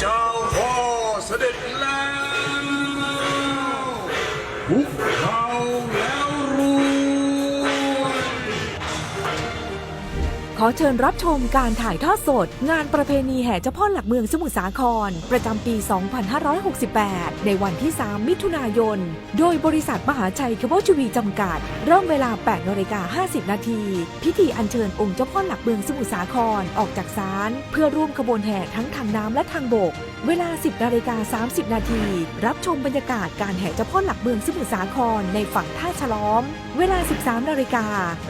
เจ้าพ่อเสด็จแล้ว ขอเชิญรับชมการถ่ายทอดสด งานประเพณีแห่เจ้าพ่อหลักเมืองสมุทรสาคร ประจำปี 2568 ในวันที่ 3 มิถุนายน โดยบริษัทมหาชัยเคเบิลทีวีจำกัด เริ่มเวลา 8นาฬิกา50 นาที พิธีอัญเชิญองค์เจ้าพ่อหลักเมืองสมุทรสาครออกจากศาลเพื่อร่วมขบวนแห่ทั้งทางน้ำและทางบก เวลา 10นาฬิกา30 นาที รับชมบรรยากาศการแห่เจ้าพ่อหลักเมืองสมุทรสาครในฝั่งท่าฉลอม เวลา 13นาฬิกา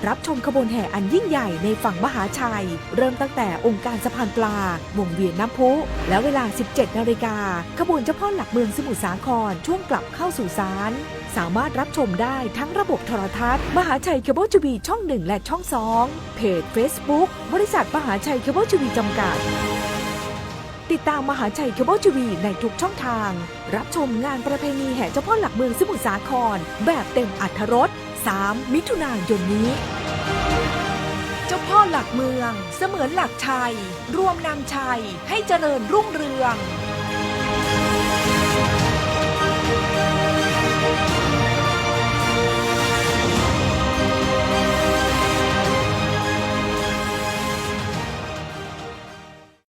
รับชมขบวนแห่อันยิ่งใหญ่ในฝั่งมหาชัย เริ่มตั้งแต่องค์การสะพานปลาวงเวียนน้ำพุ และเวลา 17 นาฬิกา ขบวนเจ้าพ่อหลักเมืองสมุทรสาครช่วงกลับเข้าสู่ศาลสามารถรับชมได้ทั้งระบบโทรทัศน์ มหาชัยเคเบิลทีวีช่อง 1 และช่อง 2 เพจ Facebook บริษัทมหาชัยเคเบิลทีวีจำกัด ติดตามมหาชัยเคเบิลทีวีในทุกช่องทาง รับชมงานประเพณีแห่เจ้าพ่อหลักเมืองสมุทรสาคร แบบเต็มอัธรส3มิถุนายนนี้ เจ้าพ่อหลักเมือง เสมือนหลักชัย รวมนำชัยให้เจริญรุ่งเรือง